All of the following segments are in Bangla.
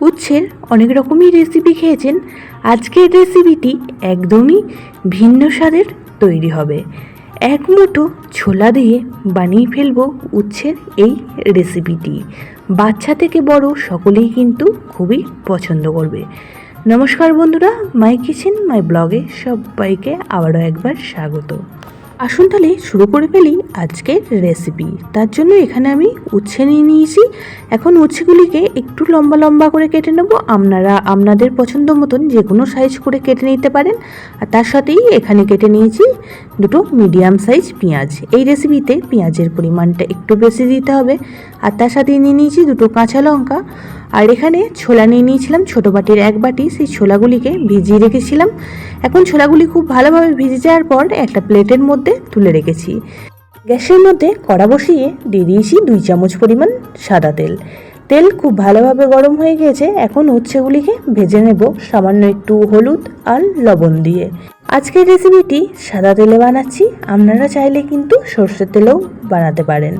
উচ্ছের অনেক রকমই রেসিপি খেয়েছেন। আজকের রেসিপিটি একদমই ভিন্ন স্বাদের তৈরি হবে। এক মুঠো ছোলা দিয়ে বানিয়ে ফেলব উচ্ছের এই রেসিপিটি বাচ্চা থেকে বড় সকলেই কিন্তু খুবই পছন্দ করবে। নমস্কার বন্ধুরা মাই কিচেন মাই ব্লগে সবাইকে আবারও একবার স্বাগত। আসুন তাহলে শুরু করে ফেলি আজকের রেসিপি তার জন্য এখানে আমি উচ্ছে নিয়ে নিয়েছি। এখন উচ্ছেগুলিকে একটু লম্বা লম্বা করে কেটে নেব। আপনারা, আপনাদের পছন্দ মতন যে কোনো সাইজ করে কেটে নিতে পারেন। আর তার সাথেই এখানে কেটে নিয়েছি দুটো মিডিয়াম সাইজ পেঁয়াজ। এই রেসিপিতে পেঁয়াজের পরিমাণটা একটু বেশি দিতে হবে। আর তার সাথে নিয়ে নিয়েছি দুটো কাঁচা লঙ্কা। আর এখানে ছোলা নিয়ে নিয়েছিলাম, ছোটো বাটির এক বাটি। সেই ছোলাগুলিকে ভিজিয়ে রেখেছিলাম। এখন ছোলাগুলি খুব ভালোভাবে ভিজে যাওয়ার পর একটা প্লেটের মধ্যে তুলে রেখেছি। গ্যাসের মধ্যে কড়া বসিয়ে দিয়ে দিয়েছি দুই চামচ পরিমাণ সাদা তেল। তেল খুব ভালোভাবে গরম হয়ে গিয়েছে এখন উচ্ছেগুলিকে ভেজে নেব সামান্য একটু হলুদ আর লবণ দিয়ে। আজকের রেসিপিটি সাদা তেলে বানাচ্ছি। আপনারা চাইলে কিন্তু সর্ষের তেলেও বানাতে পারেন।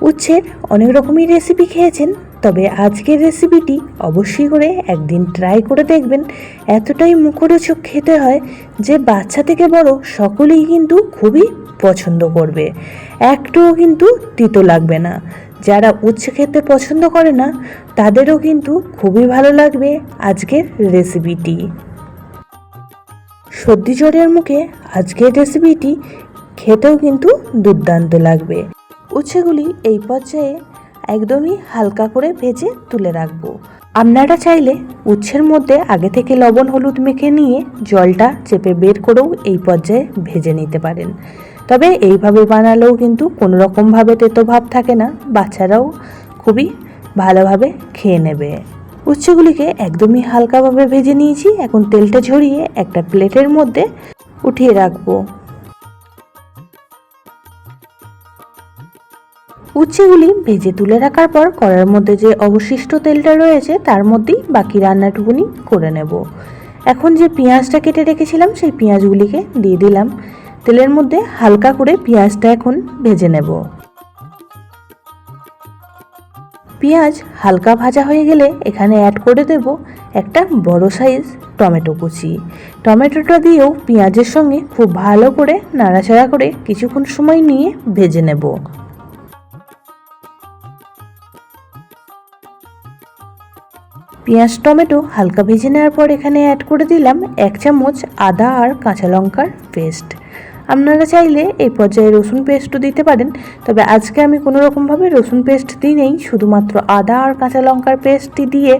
উচ্ছের অনেক রকমই রেসিপি খেয়েছেন। তবে আজকের রেসিপিটি অবশ্যই করে একদিন ট্রাই করে দেখবেন। এতটাই মুখরোচক খেতে হয় যে বাচ্চা থেকে বড় সকলেই কিন্তু খুবই পছন্দ করবে। একটুও কিন্তু তিতো লাগবে না। যারা উচ্ছে খেতে পছন্দ করে না, তাদেরও কিন্তু খুবই ভালো লাগবে আজকের রেসিপিটি। সর্দি জ্বরের মুখে আজকের রেসিপিটি খেতেও কিন্তু দুর্দান্ত লাগবে। উচ্ছেগুলি এই পর্যায়ে একদমই হালকা করে ভেজে তুলে রাখব। আপনারা চাইলে উচ্ছের মধ্যে আগে থেকে লবণ হলুদ মেখে নিয়ে জলটা চেপে বের করেও এই পর্যায়ে ভেজে নিতে পারেন। তবে এইভাবে বানালেও কিন্তু কোনো রকমভাবে তেতো ভাব থাকে না, বাচ্চারাও খুবই ভালোভাবে খেয়ে নেবে। উচ্ছেগুলিকে একদমই হালকাভাবে ভেজে নিয়েছি, এখন তেলটা ঝরিয়ে একটা প্লেটের মধ্যে উঠিয়ে রাখব। উচ্ছেগুলি ভেজে তুলে রাখার পর কড়ার মধ্যে যে অবশিষ্ট তেলটা রয়েছে তার মধ্যেই বাকি রান্নাটুকুনি করে নেব। এখন যে পেঁয়াজটা কেটে রেখেছিলাম সেই পেঁয়াজগুলিকে দিয়ে দিলাম। তেলের মধ্যে হালকা করে পেঁয়াজটা এখন ভেজে নেব। পেঁয়াজ হালকা ভাজা হয়ে গেলে এখানে অ্যাড করে দেব একটা বড় সাইজ টমেটো কুচি। টমেটোটা দিয়েও পেঁয়াজের সঙ্গে খুব ভালো করে নাড়াচাড়া করে কিছুক্ষণ সময় নিয়ে ভেজে নেব। পেঁয়াজ, টমেটো হালকা ভেজে নেওয়ার পর এখানে অ্যাড করে দিলাম এক চামচ আদা আর কাঁচা লঙ্কার পেস্ট আপনারা চাইলে এই পর্যায়ে রসুন পেস্টও দিতে পারেন, তবে আজকে আমি কোনো রকমভাবে রসুন পেস্ট দিই নেই, শুধুমাত্র আদা আর কাঁচা লঙ্কার পেস্টটি দিয়ে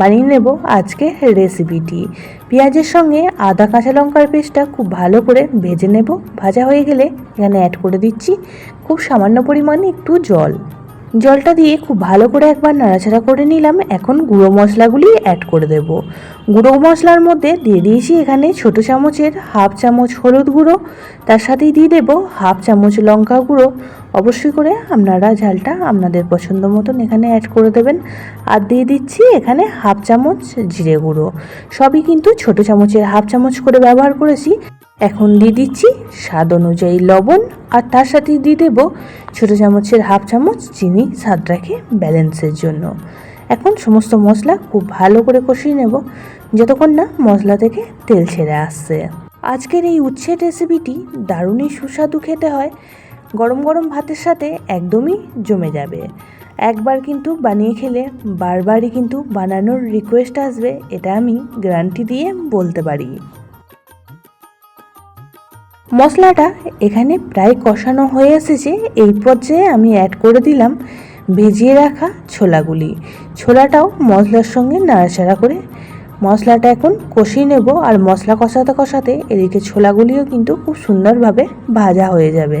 বানিয়ে নেব আজকে রেসিপিটি পেঁয়াজের সঙ্গে আদা, কাঁচা লঙ্কার পেস্টটা খুব ভালো করে ভেজে নেব, ভাজা হয়ে গেলে এখানে অ্যাড করে দিচ্ছি খুব সামান্য পরিমাণে একটু জল। জলটা দিয়ে খুব ভালো করে একবার নাড়াচাড়া করে নিলাম। এখন গুঁড়ো মশলাগুলি অ্যাড করে দেব। গুঁড়ো মশলার মধ্যে দিয়ে দিয়েছি এখানে ছোট চামচের হাফ চামচ হলুদ গুঁড়ো। তার সাথেই দিয়ে দেব হাফ চামচ লঙ্কা গুঁড়ো। অবশ্যই করে আপনারা ঝালটা আপনাদের পছন্দ মতন এখানে অ্যাড করে দেবেন। আর দিয়ে দিচ্ছি এখানে হাফ চামচ জিরে গুঁড়ো। সবই কিন্তু ছোট চামচের হাফ চামচ করে ব্যবহার করেছি। এখন দিয়ে দিচ্ছি স্বাদ অনুযায়ী লবণ আর তার সাথে দিয়ে দেব ছোটো চামচের হাফ চামচ চিনি স্বাদ রাখে ব্যালেন্সের জন্য। এখন সমস্ত মশলা খুব ভালো করে কষিয়ে নেব, যতক্ষণ না মশলা থেকে তেল ছেড়ে আসছে। আজকের এই উচ্ছের রেসিপিটি দারুণই সুস্বাদু খেতে হয়। গরম গরম ভাতের সাথে একদমই জমে যাবে। একবার কিন্তু বানিয়ে খেলে বারবারই কিন্তু বানানোর রিকোয়েস্ট আসবে, এটা আমি গ্যারান্টি দিয়ে বলতে পারি। মশলাটা এখানে প্রায় কষানো হয়ে এসেছে, এই পর্যায়ে আমি অ্যাড করে দিলাম ভিজিয়ে রাখা ছোলাগুলি। ছোলাটাও মশলার সঙ্গে নাড়াচাড়া করে। মশলাটা এখন কষিয়ে নেব, আর মশলা কষাতে কষাতে এদিকে ছোলাগুলিও কিন্তু খুব সুন্দরভাবে ভাজা হয়ে যাবে।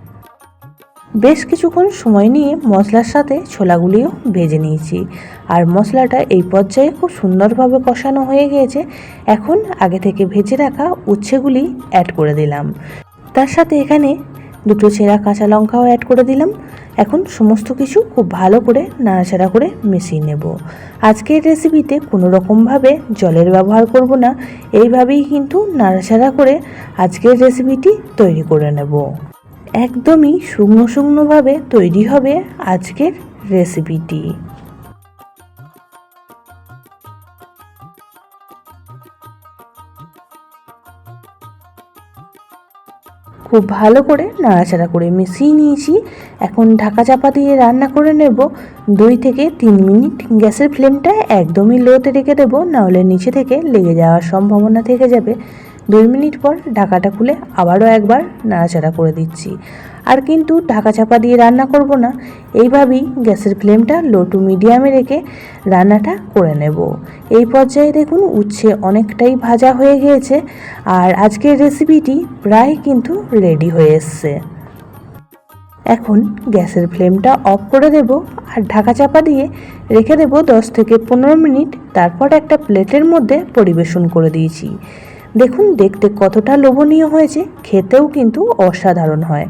বেশ কিছুক্ষণ সময় নিয়ে মশলার সাথে ছোলাগুলিও ভেজে নিয়েছি। আর মশলাটা এই পর্যায়ে খুব সুন্দরভাবে কষানো হয়ে গিয়েছে। এখন আগে থেকে ভেজে রাখা উচ্ছেগুলি অ্যাড করে দিলাম। তার সাথে এখানে দুটো ছেঁড়া কাঁচা লঙ্কাও অ্যাড করে দিলাম। এখন সমস্ত কিছু খুব ভালো করে নাড়াচাড়া করে মিশিয়ে নেব। আজকের রেসিপিতে কোনো রকমভাবে জলের ব্যবহার করব না। এইভাবেই কিন্তু নাড়াচাড়া করে আজকের রেসিপিটি তৈরি করে নেব। একদমই শুকনো শুকনোভাবে তৈরি হবে আজকের রেসিপিটি। খুব ভালো করে নাড়াচাড়া করে মিশিয়ে নিয়েছি। এখন ঢাকা চাপা দিয়ে রান্না করে নেব। দুই থেকে তিন মিনিট গ্যাসের ফ্লেমটা একদমই লোতে রেখে দেবো, নাহলে নিচে থেকে লেগে যাওয়ার সম্ভাবনা থেকে যাবে। দুই মিনিট পর ঢাকাটা খুলে আবারও একবার নাড়াচাড়া করে দিচ্ছি। আর কিন্তু ঢাকা চাপা দিয়ে রান্না করব না, এইভাবেই গ্যাসের ফ্লেমটা লো টু মিডিয়ামে রেখে রান্নাটা করে নেব। এই পর্যায়ে দেখুন উচ্ছে অনেকটাই ভাজা হয়ে গিয়েছে আর আজকের রেসিপিটি প্রায় কিন্তু রেডি হয়ে এসছে। এখন গ্যাসের ফ্লেমটা অফ করে দেব আর ঢাকা চাপা দিয়ে রেখে দেব দশ থেকে পনেরো মিনিট। তারপর একটা প্লেটের মধ্যে পরিবেশন করে দিয়েছি। দেখুন, দেখতে কতটা লোভনীয় হয়েছে, খেতেও কিন্তু অসাধারণ হয়।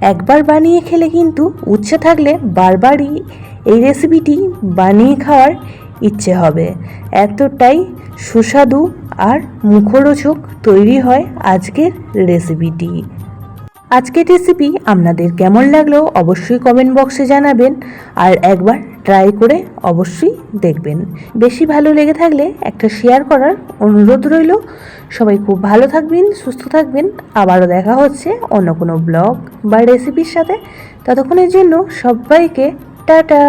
একবার বানিয়ে খেলে কিন্তু উচ্ছে থাকলে বারবারই এই রেসিপিটি বানিয়ে খাওয়ার ইচ্ছে হবে। এতটাই সুস্বাদু আর মুখরোচক তৈরি হয় আজকের রেসিপিটি আজকের রেসিপি আপনাদের কেমন লাগল অবশ্যই কমেন্ট বক্সে জানাবেন। আর একবার ট্রাই করে অবশ্যই দেখবেন। বেশি ভালো লেগে থাকলে একটা শেয়ার করার অনুরোধ রইল। সবাই খুব ভালো থাকবেন, সুস্থ থাকবেন। আবারও দেখা হচ্ছে অন্য কোনো ব্লগ বা রেসিপির সাথে। ততক্ষণের জন্য সবাইকে টাটা!